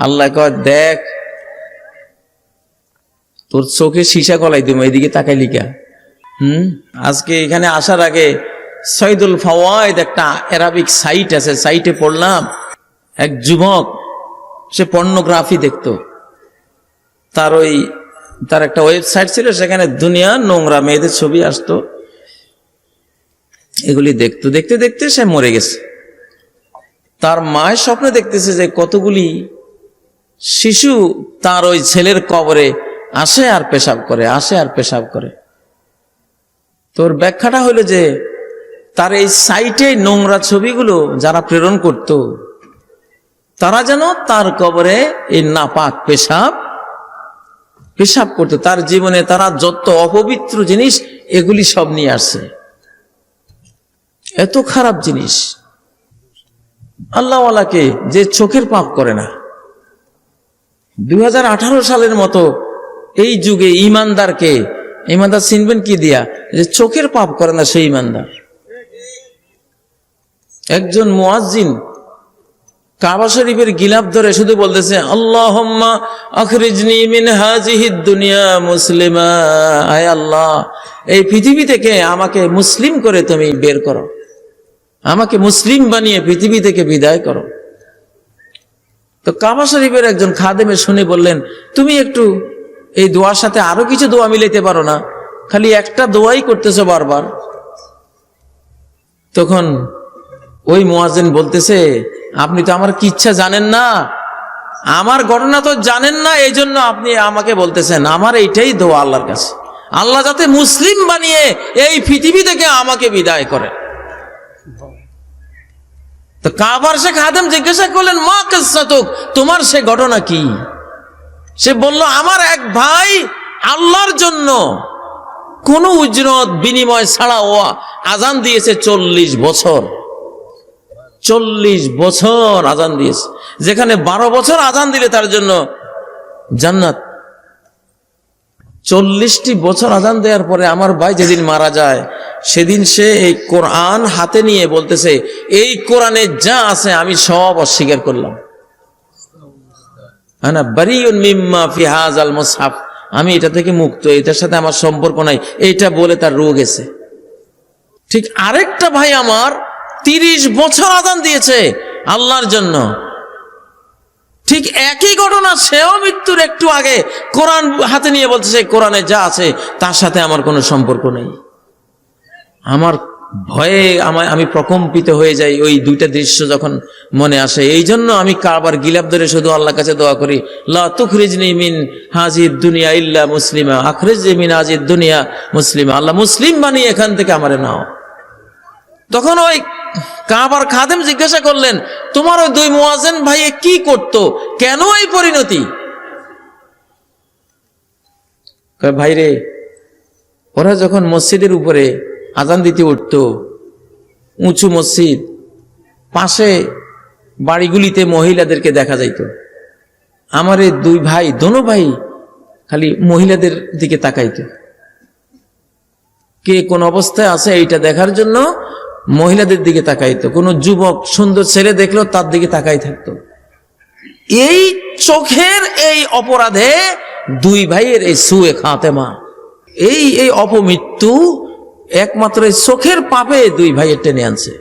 আল্লাহ কয়, দেখ, তোর চোখে সীসা গলাই তুমি এদিকে তাকাই লিখা। হুম? আজকে এখানে আসার আগে সৈদুল ফাওয়ায়দ একটা অ্যারাবিক সাইট আছে সাইটে পড়লাম। এক যুবক, সে পর্নোগ্রাফি দেখতো। তার ওই, তার একটা ওয়েবসাইট ছিল, সেখানে দুনিয়া, নোংরা, মেয়েদের ছবি আসতো। এগুলি দেখতো, দেখতে দেখতে সে মরে গেছে। তার মায়ের স্বপ্নে দেখতেছে যে কতগুলি শিশু তার ওই ছেলের কবরে আসে আর পেশাব করে, আসে আর পেশাব করে। তোর ব্যাখ্যাটা হলো যে তার এই সাইটে নোংরা ছবিগুলো যারা প্রেরণ করত, তারা যেন তার কবরে এই নাপাক পেশাব পেশাব করতো। তার জীবনে তারা যত অপবিত্র জিনিস, এগুলি সব নিয়ে আসছে এত খারাপ জিনিস। আল্লাহওয়ালাকে যে চোখের পাপ করে না। দু হাজার আঠারো সালের মতো এই যুগে ইমানদারকে, ইমানদার চিনবেন কি দিয়া? যে চোখের পাপ করে না সেই ইমানদার। একজন মুয়াজ্জিন কাবা শরীফের গিলাপ ধরে শুধু বলতেছে, আল্লাহুম্মা আখরিজনি দুনিয়া মুসলিমা। আল্লাহ, এই পৃথিবী থেকে আমাকে মুসলিম করে তুমি বের করো। আমাকে মুসলিম বানিয়ে পৃথিবী থেকে বিদায় করো। তো কাবা শরীফের একজন খাদেমে শুনে বললেন, তুমি একটু এই দোয়ার সাথে আরও কিছু দোয়া মিলাইতে পারো না, খালি একটা দোয়াই করতেছো বারবার। তখন ওই মোয়াজেন বলতেছে, আপনি তো আমার কি ইচ্ছা জানেন না, আমার ঘটনা তো জানেন না এই জন্য আপনি আমাকে বলতেছেন, আমার এইটাই দোয়া আল্লাহর কাছে। আল্লাহ যাতে মুসলিম বানিয়ে এই পৃথিবী থেকে আমাকে বিদায় করে তো কাবার সে খাদেম জিজ্ঞাসা করলেন, মা কেসাতুক তোমার সে ঘটনা কি? সে বলল, আমার এক ভাই আল্লাহর জন্য কোন উজরত বিনিময় ছাড়া ও আজান দিয়েছে চল্লিশ বছর। চল্লিশ বছর আজান দিয়েছে। যেখানে বারো বছর আজান দিলে তার জন্য জান্নাত। চল্লিশটি বছর আজান দেওয়ার পরে আমার ভাই যেদিন মারা যায় সেদিন সে এই কোরআন হাতে নিয়ে বলতেছে, এই কোরআনে যা আছে আমি সব অস্বীকার করলাম। হ্যাঁ বারিউন মিম্মা ফিহাজ আল মুসহাফ। আমি এটা থেকে মুক্ত, এটার সাথে আমার সম্পর্ক নাই এইটা বলে তার রোগ গেছে ঠিক আরেকটা ভাই আমার তিরিশ বছর আদান দিয়েছে আল্লাহর জন্য। ঠিক একই ঘটনা, সেও মৃত্যুর একটু আগে কোরআন হাতে নিয়ে বলতেছে, কোরআনে যা আছে তার সাথে আমার কোনো সম্পর্ক নেই। আমার ভয়ে আমায় আমি প্রকম্পিত হয়ে যাই ওই দুইটা দৃশ্য যখন মনে আসে। এই জন্য আমি কারবার গিলাপ ধরে শুধু আল্লাহ কাছে দোয়া করি। লা তুখরিজনি মিন হাজির দুনিয়া ইল্লা মুসলিমা। আখরিজ মিন হাজির দুনিয়া মুসলিমা। আল্লাহ মুসলিম বানিয়ে এখান থেকে আমারে নাও। তখন ওই কাবার খাদেম জিজ্ঞাসা করলেন, তোমার ওই দুই মোয়াজেন ভাইয়ে কি করত? কেন এই পরিণতি? ভাইরে, ওরা যখন মসজিদের উপরে আজান দিতে উঠত। উঁচু মসজিদ, পাশে বাড়িগুলিতে মহিলাদেরকে দেখা যাইত। আমার দুই ভাই, দোনো ভাই খালি মহিলাদের দিকে তাকাইত। কে কোন অবস্থায় আছে এইটা দেখার জন্য মহিলাদের দিকে তাকাইতো। কোনো যুবক, সুন্দর ছেলে দেখল তার দিকে তাকাই থাকতো। এই চোখের এই অপরাধে দুই ভাইয়ের এই সুয়ে খাতেমা, এই এই অপমৃত্যু একমাত্র এই চোখের পাপে দুই ভাইয়ের টেনে আনছে।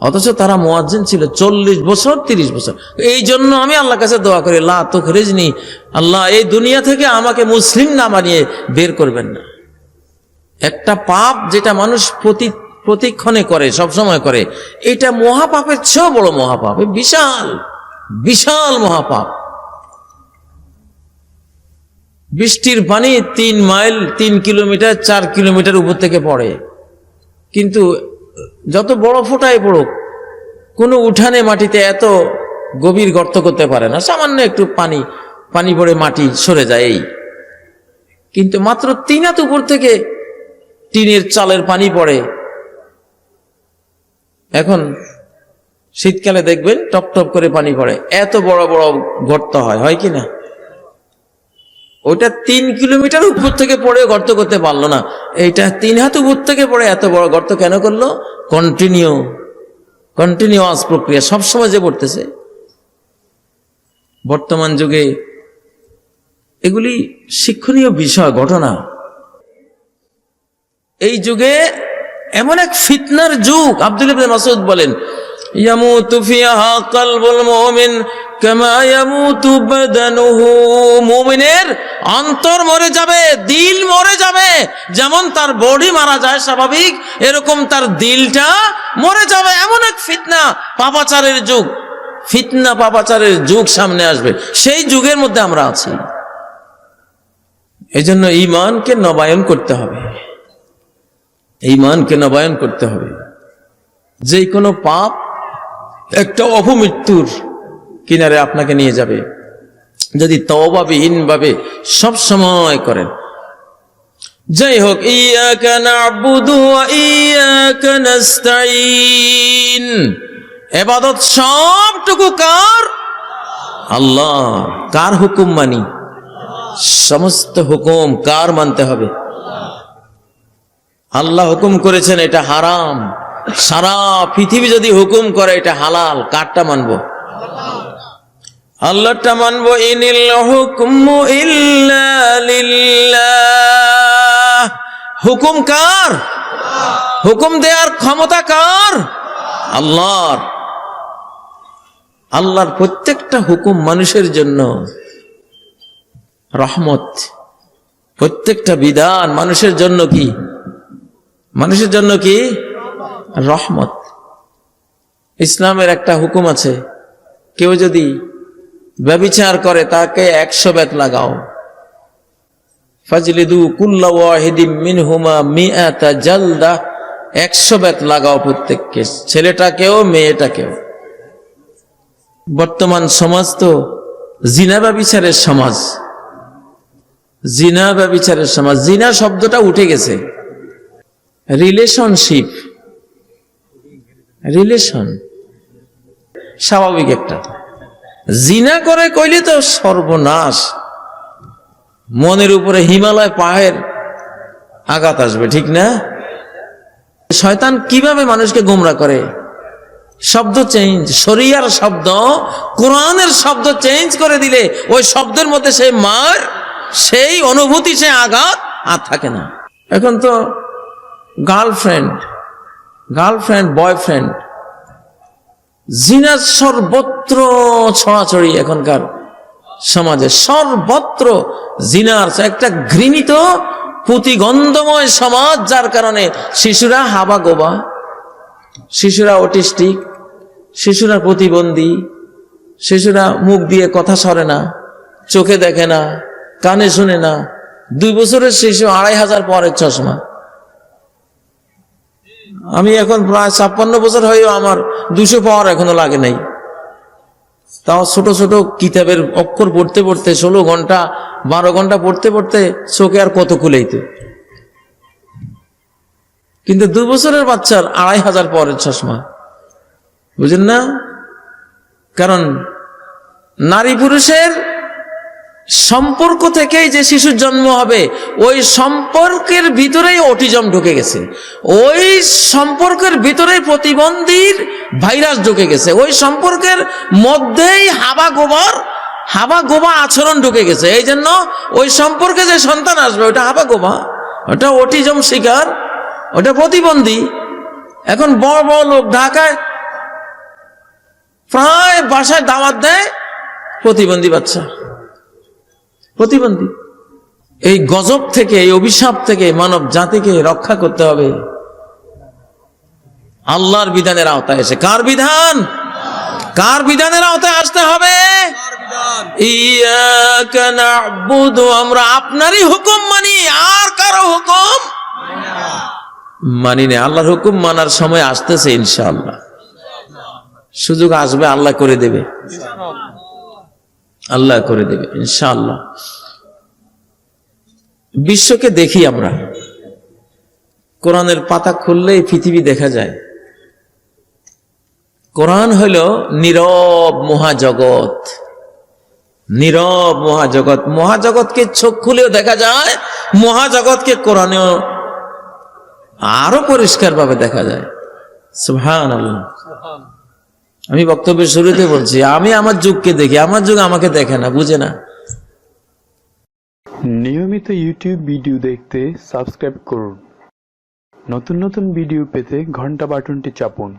অথচ তারা মোয়াজ্জিন ছিল চল্লিশ বছর, তিরিশ বছর। এই জন্য আমি আল্লাহ কাছে দোয়া করি, লা তো রেজনি আল্লাহ এই দুনিয়া থেকে আমাকে মুসলিম না মানিয়ে বের করবেন না। একটা পাপ যেটা মানুষ প্রতি, প্রতিক্ষণে করে সব সময় করে, এটা মহাপাপের চেয়েও বড় মহাপাপ বিশাল বিশাল মহাপাপ। বৃষ্টির পানি তিন মাইল, তিন কিলোমিটার, চার কিলোমিটার উপর থেকে পড়ে। কিন্তু যত বড় ফোটায় পড়ুক, কোনো উঠানে মাটিতে এত গভীর গর্ত করতে পারে না। সামান্য একটু পানি পানি পড়ে মাটি সরে যায় এই। কিন্তু মাত্র তিন হাত উপর থেকে টিনের চালের পানি পড়ে। এখন শীতকালে দেখবেন টপ টপ করে পানি পড়ে। এত বড় বড় গর্ত হয় হয় কি না? ওইটা তিন কিলোমিটার উপর থেকে পড়ে গর্ত করতে পারল না। এইটা তিন হাত উপর থেকে পড়ে এত বড় গর্ত কেন করল? কন্টিনিউ কন্টিনিউয়াস প্রক্রিয়া। সবসময় যে পড়তেছে। বর্তমান যুগে এগুলি শিক্ষণীয় বিষয়, ঘটনা। এই যুগে এমন এক ফিতনার যুগ, আব্দুল মাসুদ বলেন, ইয়ামুতু ফিহা কলবুল মুমিন মুমিনের অন্তর মরে যাবে, দিল মরে যাবে। যেমন তার বডি মারা যায় স্বাভাবিক, এরকম তার দিলটা মরে যাবে। এমন এক ফিতনা, পাপাচারের যুগ। ফিতনা, পাপাচারের যুগ সামনে আসবে। সেই যুগের মধ্যে আমরা আছি। এই জন্য ইমানকে নবায়ন করতে হবে। ইমানকে নবায়ন করতে হবে। যে কোনো পাপ, একটা অপমৃত্যুর কিনারে আপনাকে নিয়ে যাবে। যদি তওবাবিহীন ভাবে সব সময় করেন। যাই হোক এবাদত সবটুকু কার? আল্লাহ। কার হুকুম মানি? সমস্ত হুকুম কার মানতে হবে? আল্লাহ হুকুম করেছেন, এটা হারাম। সারা পৃথিবী যদি হুকুম করে, এটা হালাল। কারটা মানবো? আল্লাহটা মানব, ইনিল হুকমু হুকুম কার? হুকুম দেওয়ার ক্ষমতা কার? আল্লাহর। আল্লাহর প্রত্যেকটা হুকুম মানুষের জন্য রহমত। প্রত্যেকটা বিধান মানুষের জন্য কি? মানুষের জন্য কি? রহমত। ইসলামের একটা হুকুম আছে, কেউ যদি ব্যবিচার করে, তাকে একশো বেত লাগাও। ফাজলিদু কুল্লা ওয়াহিদিম মিনহুমা জালদা, একশো বেত লাগাও প্রত্যেককে, ছেলেটাকেও, মেয়েটাকেও। বর্তমান সমাজ তো জিনা ব্যবিচারের সমাজ। জিনা ব্যবিচারের সমাজ। জিনা শব্দটা উঠে গেছে। রিলেশনশিপ। রিলেশন। স্বাভাবিক একটা। জিনা করে কইলে তো সর্বনাশ। মনের উপরে হিমালয় পাহাড়ের আঘাত আসবে, ঠিক না? শয়তান কীভাবে মানুষকে গোমরা করে? শব্দ চেঞ্জ শরিয়ার শব্দ, কোরআনের শব্দ চেঞ্জ করে দিলে ওই শব্দের মধ্যে সেই মার, সেই অনুভূতি, সে আঘাত আর থাকে না। এখন তো গার্লফ্রেন্ড গার্লফ্রেন্ড বয়ফ্রেন্ড জিনার সর্বত্র ছড়াছড়ি এখনকার সমাজে। সর্বত্র জিনার একটা ঘৃণিত প্রতিগন্ধময় সমাজ যার কারণে শিশুরা হাবা গোবা শিশুরা অটিস্টিক, শিশুরা প্রতিবন্ধী, শিশুরা মুখ দিয়ে কথা সরে না, চোখে দেখে না, কানে শুনে না। দুই বছরের শিশু আড়াই হাজার পরের চশমা। আমি এখন প্রায় ছাপ্পান্ন বছর হয়েও আমার দুশো পাওয়ার এখনও লাগে নাই। তাও ছোট ছোট কিতাবের অক্ষর পড়তে পড়তে ষোলো ঘণ্টা, বারো ঘণ্টা পড়তে পড়তে চোখে আর কত খুলেইতে কিন্তু দু বছরের বাচ্চার আড়াই হাজার পরের চশমা। বুঝেন না? কারণ নারী পুরুষের সম্পর্ক থেকেই যে শিশুর জন্ম হবে, ওই সম্পর্কের ভিতরেই অটিজম ঢুকে গেছে। ওই সম্পর্কের ভিতরেই প্রতিবন্ধীর ভাইরাস ঢুকে গেছে। ওই সম্পর্কের মধ্যেই হাবা গোবার, হাবা গোবা আচরণ ঢুকে গেছে। এই জন্য ওই সম্পর্কে যে সন্তান আসবে, ওটা হাবা গোবা, ওটা অটিজম শিকার, ওটা প্রতিবন্ধী। এখন বড় বড় লোক ঢাকায় প্রায় বাসায় দাওয়াত দেয় প্রতিবন্ধী বাচ্চা। প্রতিবন্ধী। এই গজব থেকে, এই অভিশাপ থেকে মানব জাতিকে রক্ষা করতে হবে। আল্লাহর বিধানের আওতায় এসে। কার বিধান? কার বিধানের আওতায় আসতে হবে? আমরা আপনারই হুকুম মানি। আর কারও হুকুম মানি না। আল্লাহর হুকুম মানার সময় আসতেছে ইনশাআল্লাহ। সুযোগ আসবে, আল্লাহ করে দেবে। আল্লাহ করে দেবে, ইনশাআল্লাহ। বিশ্বকে দেখি আমরা। কোরআনের পাতা খুললেই পৃথিবী দেখা যায়। কোরআন হইল নীরব মহাজগৎ। নীরব মহাজগৎ। মহাজগৎকে চোখ খুলেও দেখা যায়, মহাজগৎকে কোরআনেও আরও পরিষ্কার ভাবে দেখা যায়। সুবহান আল্লাহ আমি বক্তব্যের শুরুতে বলছি, আমি আমার যুগকে দেখি, আমার যুগ আমাকে দেখে না, বুঝে না। নিয়মিত ইউটিউব ভিডিও দেখতে সাবস্ক্রাইব করুন। নতুন নতুন ভিডিও পেতে ঘণ্টা বাটনটি চাপুন।